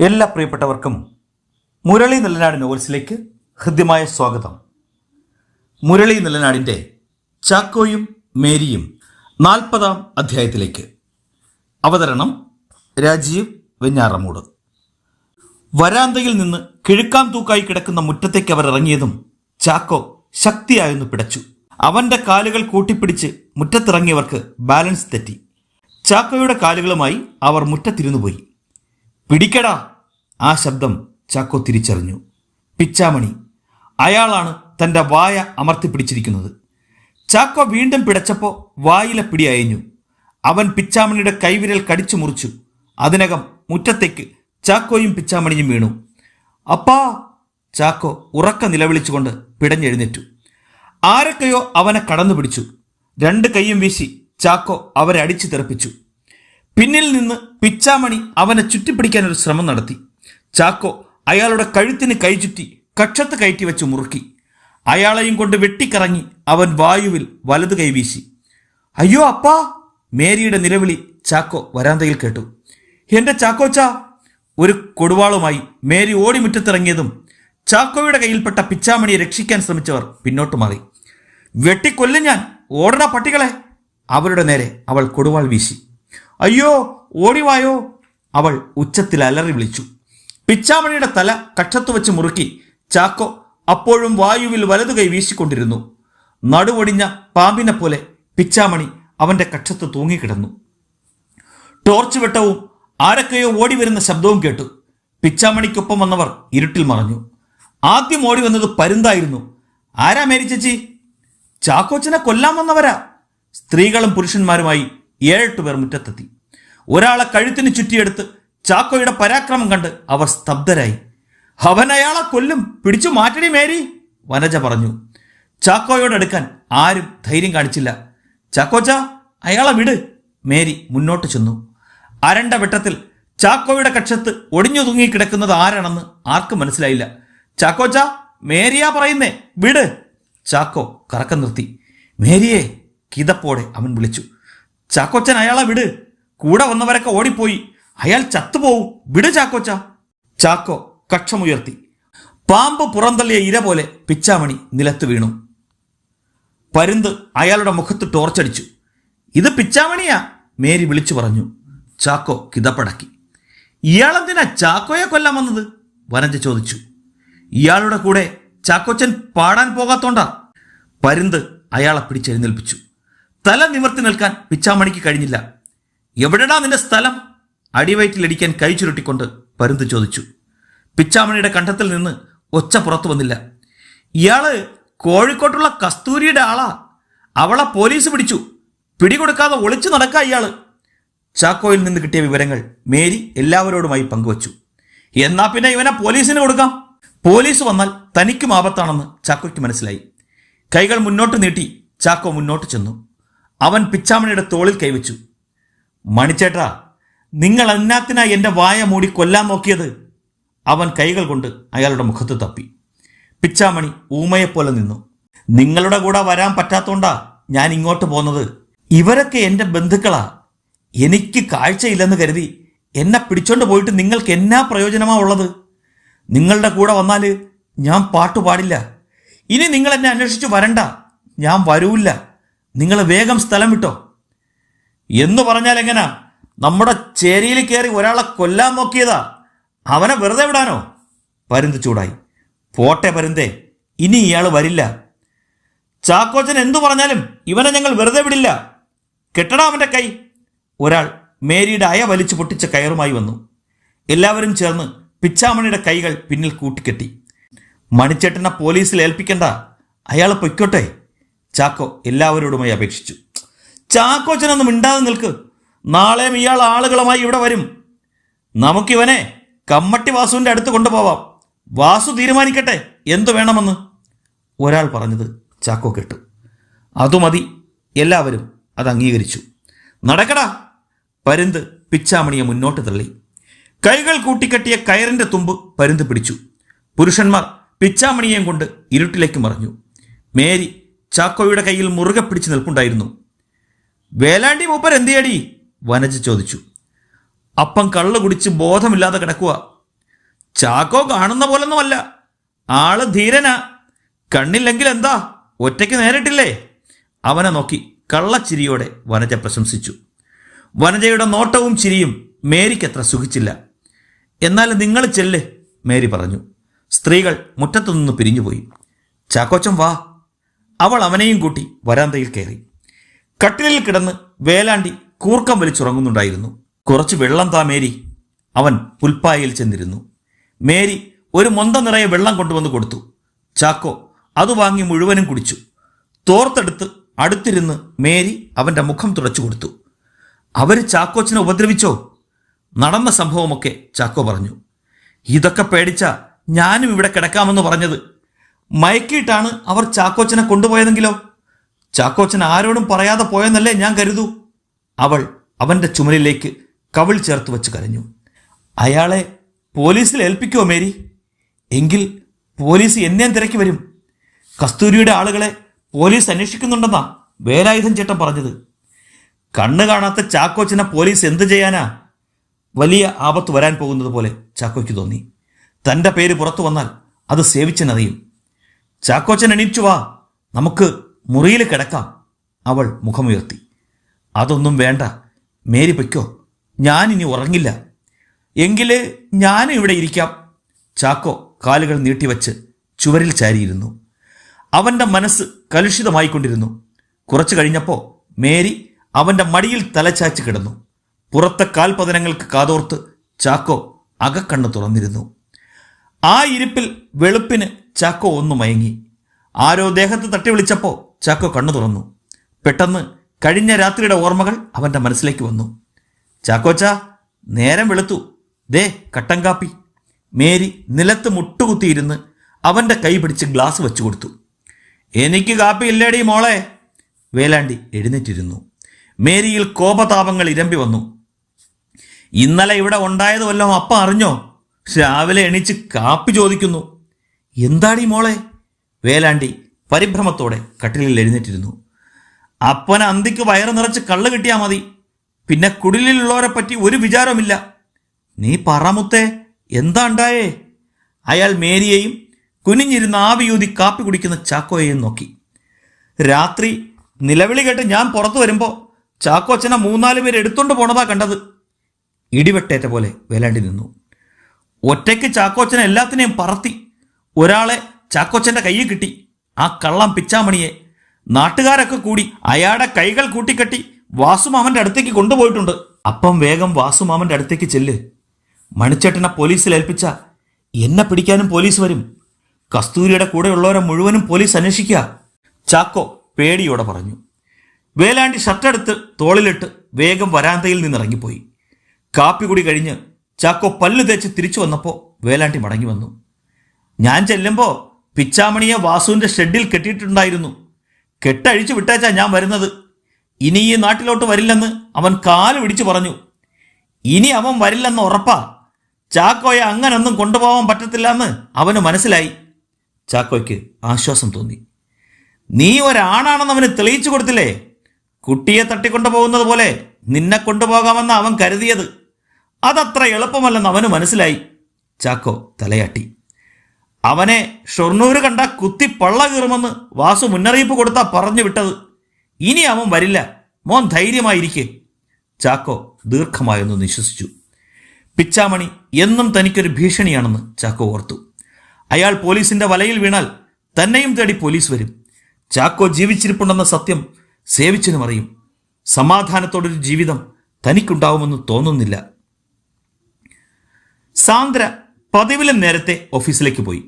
എല്ലാ പ്രിയപ്പെട്ടവർക്കും മുരളി നെല്ലനാട് നോവൽസിലേക്ക് ഹൃദ്യമായ സ്വാഗതം. മുരളി നെല്ലനാടിന്റെ ചാക്കോയും മേരിയും നാൽപ്പതാം അധ്യായത്തിലേക്ക്. അവതരണം രാജീവ് വെഞ്ഞാറമൂട്. വരാന്തയിൽ നിന്ന് കിഴുക്കാൻ തൂക്കായി കിടക്കുന്ന മുറ്റത്തേക്ക് അവർ ഇറങ്ങിയതും ചാക്കോ ശക്തിയായൊന്ന് പിടച്ചു. അവന്റെ കാലുകൾ കൂട്ടിപ്പിടിച്ച് മുറ്റത്തിറങ്ങിയവർക്ക് ബാലൻസ് തെറ്റി. ചാക്കോയുടെ കാലുകളുമായി അവർ മുറ്റത്തിരുന്നുപോയി. പിടിക്കടാ. ആ ശബ്ദം ചാക്കോ തിരിച്ചറിഞ്ഞു. പിച്ചാമണി അയാളാണ് തന്റെ വായ അമർത്തി പിടിച്ചിരിക്കുന്നത്. ചാക്കോ വീണ്ടും പിടച്ചപ്പോൾ വായിലെ പിടി അയഞ്ഞു. അവൻ പിച്ചാമണിയുടെ കൈവിരൽ കടിച്ചു മുറിച്ചു. അതിനകം മുറ്റത്തേക്ക് ചാക്കോയും പിച്ചാമണിയും വീണു. അപ്പാ ചാക്കോ ഉറക്ക നിലവിളിച്ചുകൊണ്ട് പിടഞ്ഞെഴുന്നേറ്റു. ആരൊക്കെയോ അവനെ കടന്നു പിടിച്ചു രണ്ട് കൈയും വീശി ചാക്കോ അവരെ അടിച്ചു തെറിപ്പിച്ചു. പിന്നിൽ നിന്ന് പിച്ചാമണി അവനെ ചുറ്റിപ്പിടിക്കാൻ ഒരു ശ്രമം നടത്തി. ചാക്കോ അയാളുടെ കഴുത്തിന് കൈചുറ്റി കക്ഷത്ത് കയറ്റി വെച്ച് മുറുക്കി. അയാളെയും കൊണ്ട് വെട്ടിക്കറങ്ങി അവൻ വായുവിൽ വലത് കൈവീശി അയ്യോ അപ്പാ! മേരിയുടെ നിലവിളി ചാക്കോ വരാന്തയിൽ കേട്ടു. എന്റെ ചാക്കോച്ചാ! ഒരു കൊടുവാളുമായി മേരി ഓടിമുറ്റത്തിറങ്ങിയതും ചാക്കോയുടെ കയ്യിൽപ്പെട്ട പിച്ചാമണിയെ രക്ഷിക്കാൻ ശ്രമിച്ചവർ പിന്നോട്ട് മാറി. വെട്ടിക്കൊല്ലും ഞാൻ. ഓടണ പട്ടികളെ! അവരുടെ നേരെ അവൾ കൊടുവാൾ വീശി. അയ്യോ ഓടിവായോ? അവൾ ഉച്ചത്തിൽ അലറി വിളിച്ചു. പിച്ചാമണിയുടെ തല കക്ഷത്തു വെച്ച് മുറുക്കി ചാക്കോ അപ്പോഴും വായുവിൽ വലതു കൈ വീശിക്കൊണ്ടിരുന്നു. നടുവൊടിഞ്ഞ പാമ്പിനെ പോലെ പിച്ചാമണി അവന്റെ കക്ഷത്ത് തൂങ്ങിക്കിടന്നു. ടോർച്ച് വെട്ടവും ആരൊക്കെയോ ഓടി വരുന്ന ശബ്ദവും കേട്ടു. പിച്ചാമണിക്കൊപ്പം വന്നവർ ഇരുട്ടിൽ മറഞ്ഞു. ആദ്യം ഓടി വന്നത് പരുന്തായിരുന്നു. ആരാ മേരിച്ചച്ചി ചാക്കോച്ചനെ കൊല്ലാൻ വന്നവരാ. സ്ത്രീകളും പുരുഷന്മാരുമായി ഏഴെട്ട് പേർ മുറ്റത്തെത്തി. ഒരാളെ കഴുത്തിന് ചുറ്റിയെടുത്ത് ചാക്കോയുടെ പരാക്രമം കണ്ട് അവർ സ്തബ്ധരായി. അവൻ അയാളെ കൊല്ലും പിടിച്ചു മാറ്റടി മേരി വനജ പറഞ്ഞു. ചാക്കോയോട് അടുക്കാൻ ആരും ധൈര്യം കാണിച്ചില്ല. ചാക്കോച്ച അയാളെ വിട് മേരി മുന്നോട്ട് ചെന്നു. അരണ്ട വെട്ടത്തിൽ ചാക്കോയുടെ കക്ഷത്ത് ഒടിഞ്ഞു തൂങ്ങി കിടക്കുന്നത് ആരാണെന്ന് ആർക്കും മനസ്സിലായില്ല. ചാക്കോച്ച മേരിയാ പറയുന്നേ വിട്. ചാക്കോ കറക്കം നിർത്തി. മേരിയെ കിതപ്പോടെ അവൻ വിളിച്ചു. ചാക്കോച്ചൻ അയാളെ വിട്. കൂടെ വന്നവരൊക്കെ ഓടിപ്പോയി. അയാൾ ചത്തുപോവും. വിട് ചാക്കോച്ച. ചാക്കോ കക്ഷമുയർത്തി. പാമ്പ് പുറന്തള്ളിയ ഇര പോലെ പിച്ചാമണി നിലത്ത് വീണു. പരുന്ത് അയാളുടെ മുഖത്ത് ടോർച്ചടിച്ചു. ഇത് പിച്ചാമണിയാ? മേരി വിളിച്ചു പറഞ്ഞു. ചാക്കോ കിതപ്പടക്കി. ഇയാളെന്തിനാ ചാക്കോയെ കൊല്ലാൻ വന്നത്? വനജ ചോദിച്ചു. ഇയാളുടെ കൂടെ ചാക്കോച്ചൻ പാടാൻ പോകാത്തോണ്ടാ? പരുന്ത് അയാളെ പിടിച്ചെഴുന്നേൽപ്പിച്ചു. തല നിവർത്തി നിൽക്കാൻ പിച്ചാമണിക്ക് കഴിഞ്ഞില്ല. എവിടെടാ നിന്റെ സ്ഥലം? അടിവയറ്റിലടിക്കാൻ കൈ ചുരുട്ടിക്കൊണ്ട് പരുന്ത് ചോദിച്ചു. പിച്ചാമണിയുടെ കണ്ഠത്തിൽ നിന്ന് ഒച്ച പുറത്തു വന്നില്ല. ഇയാൾ കോഴിക്കോട്ടുള്ള കസ്തൂരിയുടെ ആളാ. അവളെ പോലീസ് പിടിച്ചു. പിടികൊടുക്കാതെ ഒളിച്ചു നടക്കാ ഇയാൾ. ചാക്കോയിൽ നിന്ന് കിട്ടിയ വിവരങ്ങൾ മേരി എല്ലാവരോടുമായി പങ്കുവച്ചു. എന്നാ പിന്നെ ഇവനെ പോലീസിന് കൊടുക്കാം? പോലീസ് വന്നാൽ തനിക്കും ആപത്താണെന്ന് ചാക്കോയ്ക്ക് മനസ്സിലായി. കൈകൾ മുന്നോട്ട് നീട്ടി ചാക്കോ മുന്നോട്ട് ചെന്നു. അവൻ പിച്ചാമണിയുടെ തോളിൽ കൈവച്ചു. മണിച്ചേട്ടാ നിങ്ങൾ എന്നാത്തിനാ എന്റെ വായ മൂടി കൊല്ലാൻ നോക്കിയത്? അവൻ കൈകൾ കൊണ്ട് അയാളുടെ മുഖത്ത് തപ്പി. പിച്ചാമണി ഊമയെപ്പോലെ നിന്നു. നിങ്ങളുടെ കൂടെ വരാൻ പറ്റാത്തോണ്ടാ ഞാൻ ഇങ്ങോട്ട് പോന്നത്. ഇവരൊക്കെ എന്റെ ബന്ധുക്കളാ. എനിക്ക് കാഴ്ചയില്ലെന്ന് കരുതി എന്നെ പിടിച്ചോണ്ട് പോയിട്ട് നിങ്ങൾക്ക് എന്നാ പ്രയോജനമാ ഉള്ളത്? നിങ്ങളുടെ കൂടെ വന്നാൽ ഞാൻ പാട്ടു പാടില്ല ഇനി നിങ്ങൾ എന്നെ അന്വേഷിച്ച് വരണ്ട. ഞാൻ വരൂല്ല. നിങ്ങൾ വേഗം സ്ഥലം വിട്ടോ. എന്ന് പറഞ്ഞാൽ എങ്ങനാ? നമ്മുടെ ചേരിയിൽ കയറി ഒരാളെ കൊല്ലാൻ നോക്കിയതാ. അവനെ വെറുതെ വിടാനോ? പരുന്ത് ചൂടായി. പോട്ടെ പരുന്തേ ഇനി ഇയാൾ വരില്ല. ചാക്കോച്ചൻ എന്തു പറഞ്ഞാലും ഇവനെ ഞങ്ങൾ വെറുതെ വിടില്ല. കെട്ടടാ അവന്റെ കൈ. ഒരാൾ മേരിയുടെ അയ വലിച്ചു പൊട്ടിച്ച കയറുമായി വന്നു. എല്ലാവരും ചേർന്ന് പിച്ചാമണിയുടെ കൈകൾ പിന്നിൽ കൂട്ടിക്കെട്ടി. മണിച്ചേട്ടനെ പോലീസിൽ ഏൽപ്പിക്കണ്ട. അയാൾ പൊയ്ക്കോട്ടെ. ചാക്കോ എല്ലാവരോടുമായി അപേക്ഷിച്ചു. ചാക്കോച്ചനൊന്നും മിണ്ടാതെ നിൽക്ക്. നാളെയും ഇയാൾ ആളുകളുമായി ഇവിടെ വരും. നമുക്കിവനെ കമ്മട്ടി വാസുവിന്റെ അടുത്ത് കൊണ്ടുപോവാം. വാസു തീരുമാനിക്കട്ടെ എന്തു വേണമെന്ന്. ഒരാൾ പറഞ്ഞത് ചാക്കോ കേട്ടു. അതുമതി എല്ലാവരും അത് അംഗീകരിച്ചു. നടക്കടാ. പരുന്ത് പിച്ചാമണിയെ മുന്നോട്ട് തള്ളി. കൈകൾ കൂട്ടിക്കെട്ടിയ കയറിന്റെ തുമ്പ് പരുന്ത് പിടിച്ചു. പുരുഷന്മാർ പിച്ചാമണിയെയും കൊണ്ട് ഇരുട്ടിലേക്ക് മറിഞ്ഞു. മേരി ചാക്കോയുടെ കയ്യിൽ മുറുകെ പിടിച്ച് നിൽപ്പുണ്ടായിരുന്നു. വേലാണ്ടി മൂപ്പർ എന്തിയടി? വനജ ചോദിച്ചു. അപ്പം കള്ളു കുടിച്ച് ബോധമില്ലാതെ കിടക്കുക ചാക്കോ കാണുന്ന പോലൊന്നുമല്ല. ആൾ ധീരനാ. കണ്ണില്ലെങ്കിൽ എന്താ? ഒറ്റയ്ക്ക് നേരിട്ടില്ലേ? അവനെ നോക്കി കള്ളച്ചിരിയോടെ വനജ പ്രശംസിച്ചു. വനജയുടെ നോട്ടവും ചിരിയും മേരിക്കത്ര സുഖിച്ചില്ല. എന്നാൽ നിങ്ങൾ ചെല്ല് മേരി പറഞ്ഞു. സ്ത്രീകൾ മുറ്റത്തുനിന്ന് പിരിഞ്ഞുപോയി. ചാക്കോച്ചൻ വാ. അവൾ അവനെയും കൂട്ടി വരാന്തയിൽ കയറി. കട്ടിലിൽ കിടന്ന് വേലാണ്ടി കൂർക്കം വലിച്ചുറങ്ങുന്നുണ്ടായിരുന്നു. കുറച്ച് വെള്ളം താ മേരി. അവൻ പുൽപ്പായയിൽ ചെന്നിരുന്നു. മേരി ഒരു മൊന്ത നിറയെ വെള്ളം കൊണ്ടുവന്ന് കൊടുത്തു. ചാക്കോ അത് വാങ്ങി മുഴുവനും കുടിച്ചു. തോർത്തെടുത്ത് അടുത്തിരുന്ന് മേരി അവന്റെ മുഖം തുടച്ചു കൊടുത്തു. അവർ ചാക്കോച്ചിനെ ഉപദ്രവിച്ചോ? നടന്ന സംഭവമൊക്കെ ചാക്കോ പറഞ്ഞു. ഇതൊക്കെ പേടിച്ച ഞാനും ഇവിടെ കിടക്കാമെന്ന് പറഞ്ഞത് മയക്കിയിട്ടാണ് അവർ ചാക്കോച്ചനെ കൊണ്ടുപോയതെങ്കിലോ? ചാക്കോച്ചൻ ആരോടും പറയാതെ പോയെന്നല്ലേ ഞാൻ കരുതൂ. അവൾ അവന്റെ ചുമലിലേക്ക് കവിൾ ചേർത്ത് വെച്ച് കരഞ്ഞു. അയാളെ പോലീസിൽ ഏൽപ്പിക്കുമോ മേരി? എങ്കിൽ പോലീസ് എന്നേം തിരക്കി വരും. കസ്തൂരിയുടെ ആളുകളെ പോലീസ് അന്വേഷിക്കുന്നുണ്ടെന്നാ വേലായുധൻ ചേട്ടൻ പറഞ്ഞത്. കണ്ണു കാണാത്ത ചാക്കോച്ചനെ പോലീസ് എന്ത് ചെയ്യാനാ? വലിയ ആപത്ത് വരാൻ പോകുന്നത് പോലെ ചാക്കോയ്ക്ക് തോന്നി. തന്റെ പേര് പുറത്തു വന്നാൽ അത് സേവിച്ചനറിയും. ചാക്കോച്ചൻ എണീച്ചു വാ. നമുക്ക് മുറിയിൽ കിടക്കാം. അവൾ മുഖമുയർത്തി. അതൊന്നും വേണ്ട. മേരി പൊയ്ക്കോ. ഞാനിനി ഉറങ്ങില്ല. എങ്കിൽ ഞാനും ഇവിടെ ഇരിക്കാം. ചാക്കോ കാലുകൾ നീട്ടിവച്ച് ചുവരിൽ ചാരിയിരുന്നു. അവന്റെ മനസ്സ് കലുഷിതമായിക്കൊണ്ടിരുന്നു. കുറച്ചു കഴിഞ്ഞപ്പോൾ മേരി അവന്റെ മടിയിൽ തലച്ചാച്ച് കിടന്നു. പുറത്തെ കാൽപതനങ്ങൾക്ക് കാതോർത്ത് ചാക്കോ അകക്കണ്ണ് തുറന്നിരുന്നു. ആ ഇരിപ്പിൽ വെളുപ്പിന് ചാക്കോ ഒന്ന് മയങ്ങി. ആരോ ദേഹത്ത് തട്ടി വിളിച്ചപ്പോൾ ചാക്കോ കണ്ണു തുറന്നു. പെട്ടെന്ന് കഴിഞ്ഞ രാത്രിയുടെ ഓർമ്മകൾ അവന്റെ മനസ്സിലേക്ക് വന്നു. ചാക്കോച്ച നേരം വെളുത്തു. ദേ കട്ടൻ കാപ്പി. മേരി നിലത്ത് മുട്ടുകുത്തിയിരുന്ന് അവന്റെ കൈ പിടിച്ച് ഗ്ലാസ് വെച്ചു കൊടുത്തു. എനിക്ക് കാപ്പി ഇല്ലേടി മോളെ. വേലാണ്ടി എഴുന്നേറ്റിരുന്നു. മേരിയിൽ കോപതാപങ്ങൾ ഇരമ്പി വന്നു. ഇന്നലെ ഇവിടെ ഉണ്ടായത് വല്ലതും അപ്പ അറിഞ്ഞോ? രാവിലെ എണീച്ച് കാപ്പി ചോദിക്കുന്നു. എന്താടി മോളെ? വേലാണ്ടി പരിഭ്രമത്തോടെ കട്ടിലിൽ എഴുന്നേറ്റിരുന്നു. അപ്പന അന്തിക്ക് വയറ് നിറച്ച് കള്ള് കിട്ടിയാൽ മതി. പിന്നെ കുടിലിലുള്ളവരെ പറ്റി ഒരു വിചാരമില്ല നീ പറമുത്തേ എന്താ ഉണ്ടായേ? അയാൾ മേരിയെയും കുനിഞ്ഞിരുന്ന ആവിയൂതി കാപ്പി കുടിക്കുന്ന ചാക്കോയെയും നോക്കി. രാത്രി നിലവിളി കേട്ട് ഞാൻ പുറത്തു വരുമ്പോൾ ചാക്കോച്ചനെ മൂന്നാൽ പേര് എടുത്തുകൊണ്ട് പോണതാ കണ്ടത്. ഇടിവെട്ടേറ്റ പോലെ വേലാണ്ടി നിന്നു. ഒറ്റയ്ക്ക് ചാക്കോച്ചനെ എല്ലാത്തിനെയും പറത്തി. ഒരാളെ ചാക്കോച്ചന്റെ കയ്യിൽ കിട്ടി. ആ കള്ളം പിച്ചാമണിയെ നാട്ടുകാരൊക്കെ കൂടി അയാളുടെ കൈകൾ കൂട്ടിക്കെട്ടി വാസുമാമന്റെ അടുത്തേക്ക് കൊണ്ടുപോയിട്ടുണ്ട്. അപ്പം വേഗം വാസുമാമന്റെ അടുത്തേക്ക് ചെല്ല്. മണിച്ചേട്ടനെ പോലീസിൽ ഏൽപ്പിച്ച എന്നെ പിടിക്കാനും പോലീസ് വരും. കസ്തൂരിയുടെ കൂടെയുള്ളവരെ മുഴുവനും പോലീസ് അന്വേഷിക്കുക. ചാക്കോ പേടിയോടെ പറഞ്ഞു. വേലാണ്ടി ഷർട്ടെടുത്ത് തോളിലിട്ട് വേഗം വരാന്തയിൽ നിന്നിറങ്ങിപ്പോയി. കാപ്പി കൂടി കഴിഞ്ഞ് ചാക്കോ പല്ലു തേച്ച് തിരിച്ചു വന്നപ്പോൾ വേലാണ്ടി മടങ്ങി വന്നു. ഞാൻ ചെല്ലുമ്പോൾ പിച്ചാമണിയെ വാസുവിന്റെ ഷെഡിൽ കെട്ടിയിട്ടുണ്ടായിരുന്നു. കെട്ടഴിച്ചു വിട്ടേച്ചാ ഞാൻ വരുന്നത്. ഇനി ഈ നാട്ടിലോട്ട് വരില്ലെന്ന് അവൻ കാൽ പിടിച്ചു പറഞ്ഞു. ഇനി അവൻ വരില്ലെന്ന് ഉറപ്പാ. ചാക്കോയെ അങ്ങനൊന്നും കൊണ്ടുപോകാൻ പറ്റത്തില്ലെന്ന് അവന് മനസ്സിലായി. ചാക്കോയ്ക്ക് ആശ്വാസം തോന്നി. നീ ഒരാണാണെന്ന് അവന് തെളിയിച്ചു കൊടുത്തില്ലേ? കുട്ടിയെ തട്ടിക്കൊണ്ടു പോകുന്നത് പോലെ നിന്നെ കൊണ്ടുപോകാമെന്ന് അവൻ കരുതിയത്. അതത്ര എളുപ്പമല്ലെന്ന് അവന് മനസ്സിലായി. ചാക്കോ തലയാട്ടി. അവനെ ഷൊർണൂര് കണ്ട കുത്തി പള്ള കീറുമെന്ന് വാസു മുന്നറിയിപ്പ് കൊടുത്താ പറഞ്ഞു വിട്ടത്. ഇനി അവൻ വരില്ല. മോൻ ധൈര്യമായിരിക്കെ. ചാക്കോ ദീർഘമായൊന്ന് നിശ്വസിച്ചു. പിച്ചാമണി എന്നും തനിക്കൊരു ഭീഷണിയാണെന്ന് ചാക്കോ ഓർത്തു. അയാൾ പോലീസിന്റെ വലയിൽ വീണാൽ തന്നെയും തേടി പോലീസ് വരും. ചാക്കോ ജീവിച്ചിരിപ്പുണ്ടെന്ന സത്യം സേവിച്ചനും അറിയും. സമാധാനത്തോടൊരു ജീവിതം തനിക്കുണ്ടാവുമെന്ന് തോന്നുന്നില്ല. സാന്ദ്ര പതിവിലും നേരത്തെ ഓഫീസിലേക്ക് പോയി.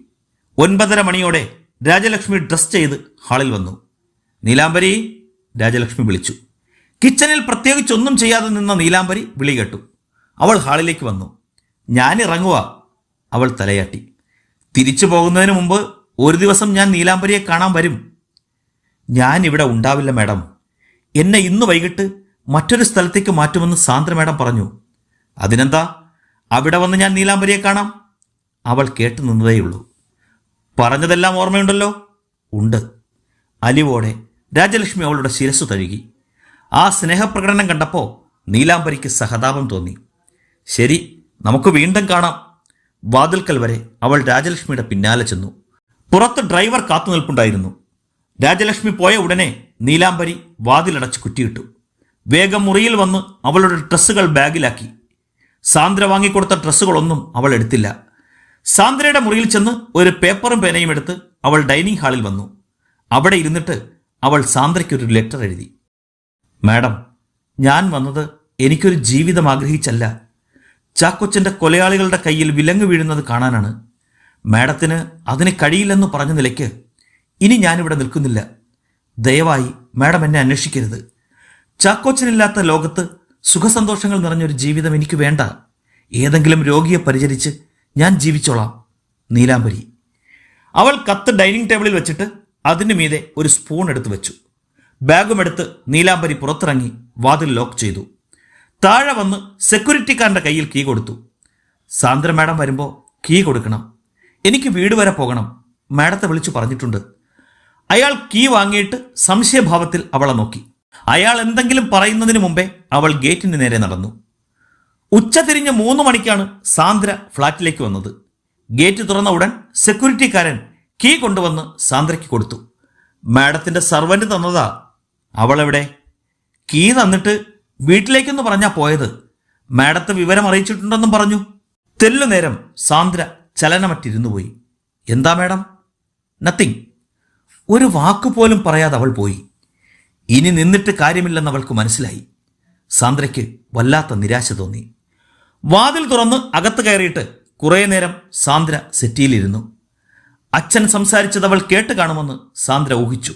ഒൻപതര മണിയോടെ രാജലക്ഷ്മി ഡ്രസ് ചെയ്ത് ഹാളിൽ വന്നു. നീലാംബരി രാജലക്ഷ്മി വിളിച്ചു. കിച്ചണിൽ പ്രത്യേകിച്ചൊന്നും ചെയ്യാതെ നിന്ന നീലാംബരി വിളി കേട്ടു. അവൾ ഹാളിലേക്ക് വന്നു. ഞാൻ ഇറങ്ങുക അവൾ തലയാട്ടി. തിരിച്ചു പോകുന്നതിന് മുമ്പ് ഒരു ദിവസം ഞാൻ നീലാംബരിയെ കാണാൻ വരും. ഞാൻ ഇവിടെ ഉണ്ടാവില്ല മാഡം. എന്നെ ഇന്ന് വൈകിട്ട് മറ്റൊരു സ്ഥലത്തേക്ക് മാറ്റുമെന്ന് സാന്ദ്ര മാഡം പറഞ്ഞു. അതിനെന്താ? അവിടെ വന്ന് ഞാൻ നീലാംബരിയെ കാണാം? അവൾ കേട്ടു നിന്നതേയുള്ളൂ. പറഞ്ഞതെല്ലാം ഓർമ്മയുണ്ടല്ലോ? ഉണ്ട്. അലിവോടെ രാജലക്ഷ്മി അവളുടെ ശിരസ് തഴുകി. ആ സ്നേഹപ്രകടനം കണ്ടപ്പോൾ നീലാംബരിക്ക് സഹതാപം തോന്നി. ശരി നമുക്ക് വീണ്ടും കാണാം. വാതിൽക്കൽ വരെ അവൾ രാജലക്ഷ്മിയുടെ പിന്നാലെ ചെന്നു. പുറത്ത് ഡ്രൈവർ കാത്തു നിൽപ്പുണ്ടായിരുന്നു. രാജലക്ഷ്മി പോയ ഉടനെ നീലാംബരി വാതിലടച്ച് കുറ്റിയിട്ടു. വേഗം മുറിയിൽ വന്ന് അവളുടെ ഡ്രസ്സുകൾ ബാഗിലാക്കി. സാന്ദ്ര വാങ്ങിക്കൊടുത്ത ഡ്രസ്സുകളൊന്നും അവൾ എടുത്തില്ല. സാന്ദ്രയുടെ മുറിയിൽ ചെന്ന് ഒരു പേപ്പറും പേനയും എടുത്ത് അവൾ ഡൈനിങ് ഹാളിൽ വന്നു. അവിടെ ഇരുന്നിട്ട് അവൾ സാന്ദ്രയ്ക്കൊരു ലെറ്റർ എഴുതി. മാഡം ഞാൻ വന്നത് എനിക്കൊരു ജീവിതം ആഗ്രഹിച്ചല്ല. ചാക്കൊച്ചന്റെ കൊലയാളികളുടെ കയ്യിൽ വിലങ്ങ് വീഴുന്നത് കാണാനാണ്. മാഡത്തിന് അതിന് കഴിയില്ലെന്ന് പറഞ്ഞ നിലയ്ക്ക് ഇനി ഞാനിവിടെ നിൽക്കുന്നില്ല. ദയവായി മാഡം എന്നെ അന്വേഷിക്കരുത്. ചാക്കോച്ചനില്ലാത്ത ലോകത്ത് സുഖസന്തോഷങ്ങൾ നിറഞ്ഞൊരു ജീവിതം എനിക്ക് വേണ്ട. ഏതെങ്കിലും രോഗിയെ പരിചരിച്ച് ഞാൻ ജീവിച്ചോളാം നീലാംബരി. അവൾ കത്ത് ഡൈനിങ് ടേബിളിൽ വെച്ചിട്ട് അതിനു മീതെ ഒരു സ്പൂൺ എടുത്ത് വെച്ചു. ബാഗുമെടുത്ത് നീലാംബരി പുറത്തിറങ്ങി വാതിൽ ലോക്ക് ചെയ്തു. താഴെ വന്ന് സെക്യൂരിറ്റിക്കാരന്റെ കയ്യിൽ കീ കൊടുത്തു. സാന്ദ്ര മാഡം വരുമ്പോൾ കീ കൊടുക്കണം. എനിക്ക് വീട് വരെ പോകണം മാഡത്തെ വിളിച്ചു പറഞ്ഞിട്ടുണ്ട്. അയാൾ കീ വാങ്ങിയിട്ട് സംശയഭാവത്തിൽ അവളെ നോക്കി. അയാൾ എന്തെങ്കിലും പറയുന്നതിന് മുമ്പേ അവൾ ഗേറ്റിന് നേരെ നടന്നു. ഉച്ച തിരിഞ്ഞ് മൂന്ന് മണിക്കാണ് സാന്ദ്ര ഫ്ളാറ്റിലേക്ക് വന്നത്. ഗേറ്റ് തുറന്ന ഉടൻ സെക്യൂരിറ്റിക്കാരൻ കീ കൊണ്ടുവന്ന് സാന്ദ്രയ്ക്ക് കൊടുത്തു. മാഡത്തിന്റെ സർവന്റ് തന്നതാ. അവളെവിടെ? കീ തന്നിട്ട് വീട്ടിലേക്കെന്ന് പറഞ്ഞാ പോയത്. മാഡത്തെ വിവരം അറിയിച്ചിട്ടുണ്ടെന്നും പറഞ്ഞു. തെല്ലു നേരം സാന്ദ്ര ചലനമറ്റിരുന്നു പോയി. എന്താ മാഡം? നത്തിങ് ഒരു വാക്കുപോലും പറയാതെ അവൾ പോയി. ഇനി നിന്നിട്ട് കാര്യമില്ലെന്ന് അവൾക്ക് മനസ്സിലായി. സാന്ദ്രയ്ക്ക് വല്ലാത്ത നിരാശ തോന്നി. വാതിൽ തുറന്ന് അകത്ത് കയറിയിട്ട് കുറേ നേരം സാന്ദ്ര സെറ്റിയിലിരുന്നു. അച്ഛൻ സംസാരിച്ചത് അവൾ കേട്ട് കാണുമെന്ന് സാന്ദ്ര ഊഹിച്ചു.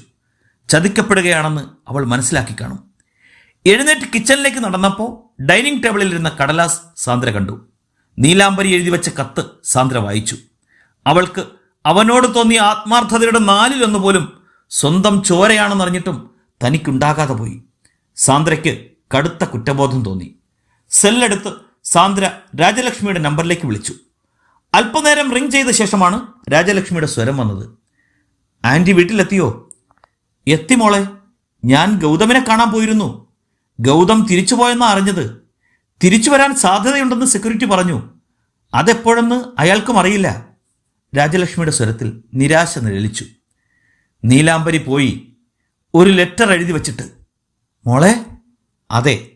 ചതിക്കപ്പെടുകയാണെന്ന് അവൾ മനസ്സിലാക്കി കാണും. എഴുന്നേറ്റ് കിച്ചണിലേക്ക് നടന്നപ്പോൾ ഡൈനിങ് ടേബിളിൽ ഇരുന്ന കടലാസ് സാന്ദ്ര കണ്ടു. നീലാംബരി എഴുതി വെച്ച കത്ത് സാന്ദ്ര വായിച്ചു. അവൾക്ക് അവനോട് തോന്നിയ ആത്മാർത്ഥതയുടെ നാലിലൊന്നു പോലും സ്വന്തം ചോരയാണെന്നറിഞ്ഞിട്ടും തനിക്കുണ്ടാകാതെ പോയി. സാന്ദ്രയ്ക്ക് കടുത്ത കുറ്റബോധം തോന്നി. സെല്ലെടുത്ത് സാന്ദ്ര രാജലക്ഷ്മിയുടെ നമ്പറിലേക്ക് വിളിച്ചു. അല്പനേരം റിംഗ് ചെയ്ത ശേഷമാണ് രാജലക്ഷ്മിയുടെ സ്വരം വന്നത്. ആന്റി വീട്ടിലെത്തിയോ? എത്തി മോളെ. ഞാൻ ഗൗതമിനെ കാണാൻ പോയിരുന്നു. ഗൗതം തിരിച്ചു പോയെന്നാണ് അറിഞ്ഞത്. തിരിച്ചു വരാൻ സാധ്യതയുണ്ടെന്ന് സെക്യൂരിറ്റി പറഞ്ഞു. അതെപ്പോഴെന്ന് അയാൾക്കും അറിയില്ല. രാജലക്ഷ്മിയുടെ സ്വരത്തിൽ നിരാശ നിഴലിച്ചു. നീലാംബരി പോയി. ഒരു ലെറ്റർ എഴുതി വച്ചിട്ട്. മോളെ അതെ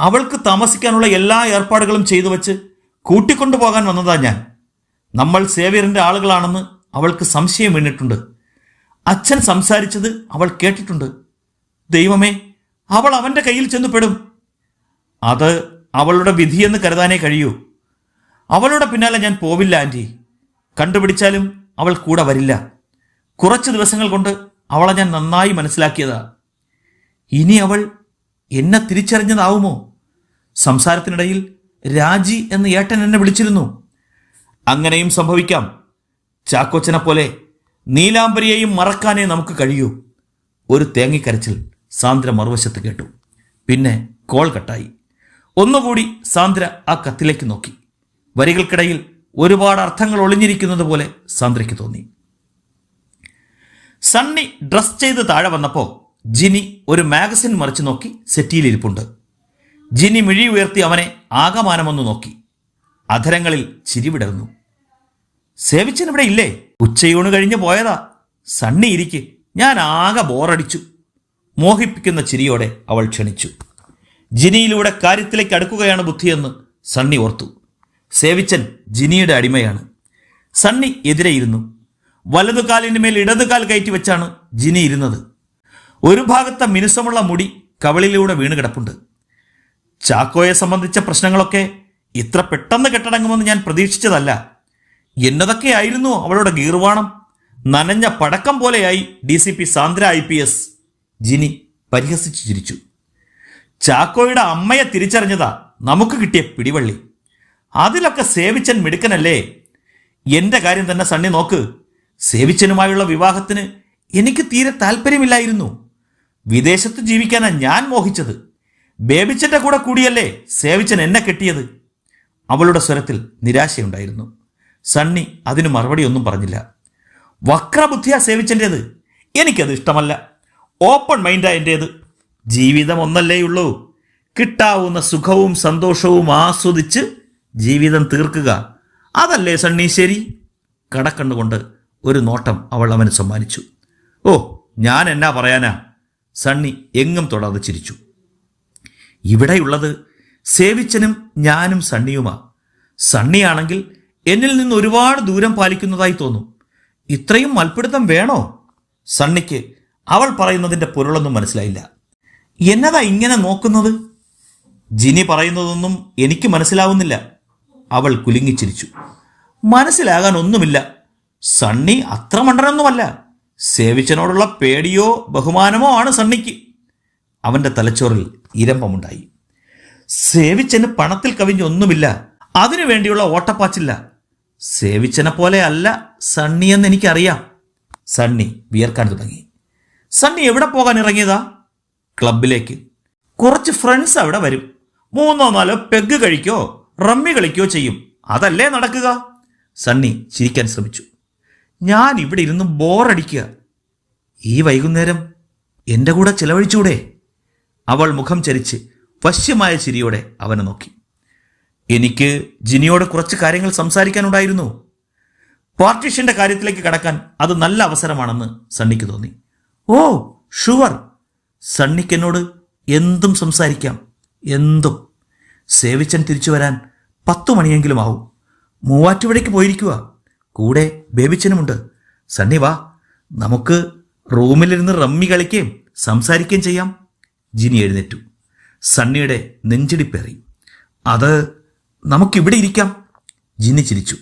അവൾക്ക് താമസിക്കാനുള്ള എല്ലാ ഏർപ്പാടുകളും ചെയ്തു വച്ച് കൂട്ടിക്കൊണ്ടുപോകാൻ വന്നതാ ഞാൻ. നമ്മൾ സേവ്യറിന്റെ ആളുകളാണെന്ന് അവൾക്ക് സംശയം വീണിട്ടുണ്ട് അച്ഛൻ സംസാരിച്ചത് അവൾ കേട്ടിട്ടുണ്ട്. ദൈവമേ അവൾ അവന്റെ കയ്യിൽ ചെന്നുപെടും. അത് അവളുടെ വിധിയെന്ന് കരുതാനേ കഴിയൂ. അവളുടെ പിന്നാലെ ഞാൻ പോവില്ല ആന്റി കണ്ടുപിടിച്ചാലും അവൾ കൂടെ വരില്ല. കുറച്ച് ദിവസങ്ങൾ കൊണ്ട് അവളെ ഞാൻ നന്നായി മനസ്സിലാക്കിയതാ. ഇനി അവൾ എന്നെ തിരിച്ചറിഞ്ഞതാവുമോ? സംസാരത്തിനിടയിൽ രാജി എന്ന് ഏട്ടൻ എന്നെ വിളിച്ചിരുന്നു. അങ്ങനെയും സംഭവിക്കാം. ചാക്കോച്ചനെ പോലെ നീലാംബരിയെയും മറക്കാനേ നമുക്ക് കഴിയൂ. ഒരു തേങ്ങിക്കരച്ചിൽ സാന്ദ്ര മറുവശത്ത് കേട്ടു. പിന്നെ കോൾ കട്ടായി. ഒന്നുകൂടി സാന്ദ്ര ആ കത്തിലേക്ക് നോക്കി. വരികൾക്കിടയിൽ ഒരുപാട് അർത്ഥങ്ങൾ ഒളിഞ്ഞിരിക്കുന്നത് പോലെ സാന്ദ്രയ്ക്ക് തോന്നി. സണ്ണി ഡ്രസ് ചെയ്ത് താഴെ വന്നപ്പോൾ ജിനി ഒരു മാഗസിൻ മറിച്ചു നോക്കി സെറ്റിയിലിരിപ്പുണ്ട് ജിനി മിഴി ഉയർത്തി അവനെ ആകമാനമൊന്നു നോക്കി. അധരങ്ങളിൽ ചിരിവിടർന്നു സേവിച്ചൻ ഇവിടെ ഇല്ലേ? ഉച്ചയൂണ് കഴിഞ്ഞ് പോയതാ. സണ്ണി ഇരിക്ക്. ഞാൻ ആകെ ബോറടിച്ചു. മോഹിപ്പിക്കുന്ന ചിരിയോടെ അവൾ ക്ഷണിച്ചു. ജിനിയിലൂടെ കാര്യത്തിലേക്ക് അടുക്കുകയാണ് ബുദ്ധിയെന്ന് സണ്ണി ഓർത്തു. സേവിച്ചൻ ജിനിയുടെ അടിമയാണ്. സണ്ണി എതിരെയിരുന്നു വലതുകാലിന് മേൽ ഇടതുകാൽ കയറ്റി വെച്ചാണ് ജിനി ഇരുന്നത്. ഒരു ഭാഗത്തെ മിനുസമുള്ള മുടി കവളിലൂടെ വീണ് കിടപ്പുണ്ട്. ചാക്കോയെ സംബന്ധിച്ച പ്രശ്നങ്ങളൊക്കെ ഇത്ര പെട്ടെന്ന് കെട്ടടങ്ങുമെന്ന് ഞാൻ പ്രതീക്ഷിച്ചതല്ല. എന്നതൊക്കെയായിരുന്നു അവളുടെ ഗീർവാണം. നനഞ്ഞ പടക്കം പോലെയായി D C P Sandra I P S Gini പരിഹസിച്ചു ചിരിച്ചു. ചാക്കോയുടെ അമ്മയെ തിരിച്ചറിഞ്ഞതാ നമുക്ക് കിട്ടിയ പിടിവള്ളി. അതിലൊക്കെ സേവിച്ചൻ മിടുക്കനല്ലേ? എന്റെ കാര്യം തന്നെ സണ്ണി നോക്ക്. സേവിച്ചനുമായുള്ള വിവാഹത്തിന് എനിക്ക് തീരെ താല്പര്യമില്ലായിരുന്നു. വിദേശത്ത് ജീവിക്കാനാണ് ഞാൻ മോഹിച്ചത്. ബേബിച്ചന്റെ കൂടെ കൂടിയല്ലേ സേവിച്ചൻ എന്നെ കെട്ടിയത്? അവളുടെ സ്വരത്തിൽ നിരാശയുണ്ടായിരുന്നു. സണ്ണി അതിന് മറുപടിയൊന്നും പറഞ്ഞില്ല. വക്രബുദ്ധിയാ സേവിച്ചന്റേത് എനിക്കത് ഇഷ്ടമല്ല. ഓപ്പൺ മൈൻഡാ എന്റേത് ജീവിതം ഒന്നല്ലേയുള്ളൂ കിട്ടാവുന്ന സുഖവും സന്തോഷവും ആസ്വദിച്ച് ജീവിതം തീർക്കുക. അതല്ലേ സണ്ണി ശരി? കടക്കണ്ണുകൊണ്ട് ഒരു നോട്ടം അവൾ അവന് സമ്മാനിച്ചു. ഓ ഞാൻ എന്നാ പറയാനാ? സണ്ണി എങ്ങും തൊടാതെ ചിരിച്ചു. ഇവിടെയുള്ളത് സേവിച്ചനും ഞാനും സണ്ണിയുമാ. സണ്ണിയാണെങ്കിൽ എന്നിൽ നിന്ന് ഒരുപാട് ദൂരം പാലിക്കുന്നതായി തോന്നും. ഇത്രയും മൽപ്പിടുത്തം വേണോ? സണ്ണിക്ക് അവൾ പറയുന്നതിന്റെ പൊരുളൊന്നും മനസ്സിലായില്ല. എന്നതാ ഇങ്ങനെ നോക്കുന്നത്? ജിനി പറയുന്നതൊന്നും എനിക്ക് മനസ്സിലാവുന്നില്ല. അവൾ കുലുങ്ങിച്ചിരിച്ചു. മനസ്സിലാകാൻ ഒന്നുമില്ല. സണ്ണി അത്ര മണ്ടനൊന്നുമല്ല. സേവിച്ചനോടുള്ള പേടിയോ ബഹുമാനമോ ആണ് സണ്ണിക്ക്. അവന്റെ തലച്ചോറിൽ ഇരമ്പമുണ്ടായി. സേവിച്ചന് പണത്തിൽ കവിഞ്ഞൊന്നുമില്ല അതിനു വേണ്ടിയുള്ള ഓട്ടപ്പാച്ചില്ല. സേവിച്ചനെ പോലെ അല്ല സണ്ണി എന്ന് എനിക്കറിയാം. സണ്ണി വിയർക്കാൻ തുടങ്ങി. സണ്ണി എവിടെ പോകാൻ ഇറങ്ങിയതാ? ക്ലബിലേക്ക്. കുറച്ച് ഫ്രണ്ട്സ് അവിടെ വരും. മൂന്നോ നാലോ പെഗ് കഴിക്കോ റമ്മി കളിക്കോ ചെയ്യും. അതല്ലേ നടക്കുക? സണ്ണി ചിരിക്കാൻ ശ്രമിച്ചു. ഞാൻ ഇവിടെ ഇരുന്ന് ബോറടിക്കുക. ഈ വൈകുന്നേരം എന്റെ കൂടെ ചിലവഴിച്ചൂടെ? അവൾ മുഖം ചരിച്ച് വശ്യമായ ചിരിയോടെ അവനെ നോക്കി. എനിക്ക് ജിനിയോട് കുറച്ച് കാര്യങ്ങൾ സംസാരിക്കാനുണ്ടായിരുന്നു. പാർട്ടീഷന്റെ കാര്യത്തിലേക്ക് കടക്കാൻ അത് നല്ല അവസരമാണെന്ന് സണ്ണിക്ക് തോന്നി. ഓ ഷുവർ. സണ്ണിക്ക് എന്നോട് എന്തും സംസാരിക്കാം എന്തും. സേവിച്ചൻ തിരിച്ചു വരാൻ പത്തു മണിയെങ്കിലും ആവും. മൂവാറ്റുപുഴയ്ക്ക് പോയിരിക്കുക കൂടെ ബേബിച്ചനുമുണ്ട്. സണ്ണി വാ നമുക്ക് റൂമിലിരുന്ന് റമ്മി കളിക്കുകയും സംസാരിക്കുകയും ചെയ്യാം. ജിനി എഴുന്നേറ്റു. സണ്ണിയുടെ നെഞ്ചിടിപ്പേറി അത് നമുക്കിവിടെ ഇരിക്കാം. ജിനി ചിരിച്ചു.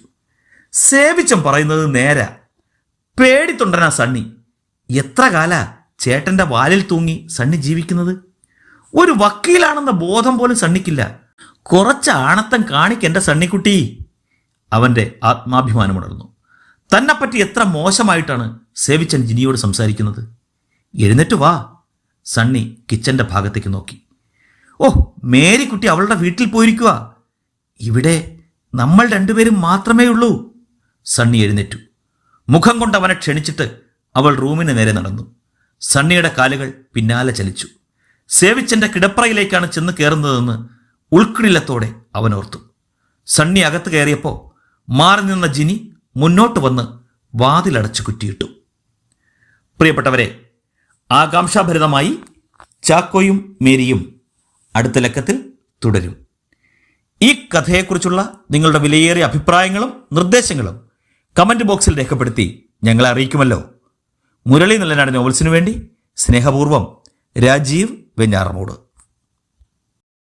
സേവിച്ചൻ പറയുന്നത് നേര. പേടിത്തൊണ്ടനാ സണ്ണി. എത്ര കാല ചേട്ടന്റെ വാലിൽ തൂങ്ങി സണ്ണി ജീവിക്കുന്നത്? ഒരു വക്കീലാണെന്ന ബോധം പോലും സണ്ണിക്കില്ല. കുറച്ച് ആണത്തം കാണിക്കെന്റെ സണ്ണിക്കുട്ടി. അവന്റെ ആത്മാഭിമാനമുണർന്നു തന്നെപ്പറ്റി എത്ര മോശമായിട്ടാണ് സേവിച്ചൻ ജിനിയോട് സംസാരിക്കുന്നത്? എഴുന്നേറ്റ് വാ. സണ്ണി കിച്ചന്റെ ഭാഗത്തേക്ക് നോക്കി. ഓ മേരിക്കുട്ടി അവളുടെ വീട്ടിൽ പോയിരിക്കുക ഇവിടെ നമ്മൾ രണ്ടുപേരും മാത്രമേ ഉള്ളൂ സണ്ണി എഴുന്നേറ്റു. മുഖം കൊണ്ട് അവനെ ക്ഷണിച്ചിട്ട് അവൾ റൂമിന് നേരെ നടന്നു. സണ്ണിയുടെ കാലുകൾ പിന്നാലെ ചലിച്ചു. സേവിച്ചന്റെ കിടപ്പറയിലേക്കാണ് ചെന്ന് കയറുന്നതെന്ന് ഉൾക്കിടിലത്തോടെ അവൻ ഓർത്തു. സണ്ണി അകത്ത് കയറിയപ്പോൾ മാറി നിന്ന ജിനി മുന്നോട്ട് വന്ന് വാതിലടച്ചു കുറ്റിയിട്ടു. പ്രിയപ്പെട്ടവരെ ആകാംക്ഷാഭരിതമായി ചാക്കോയും മേരിയും അടുത്ത ലക്കത്തിൽ തുടരും. ഈ കഥയെക്കുറിച്ചുള്ള നിങ്ങളുടെ വിലയേറിയ അഭിപ്രായങ്ങളും നിർദ്ദേശങ്ങളും കമന്റ് ബോക്സിൽ രേഖപ്പെടുത്തി ഞങ്ങളെ അറിയിക്കുമല്ലോ. മുരളി നല്ലനാട് നോവൽസിനു വേണ്ടി സ്നേഹപൂർവം രാജീവ് വെഞ്ഞാറമൂട്.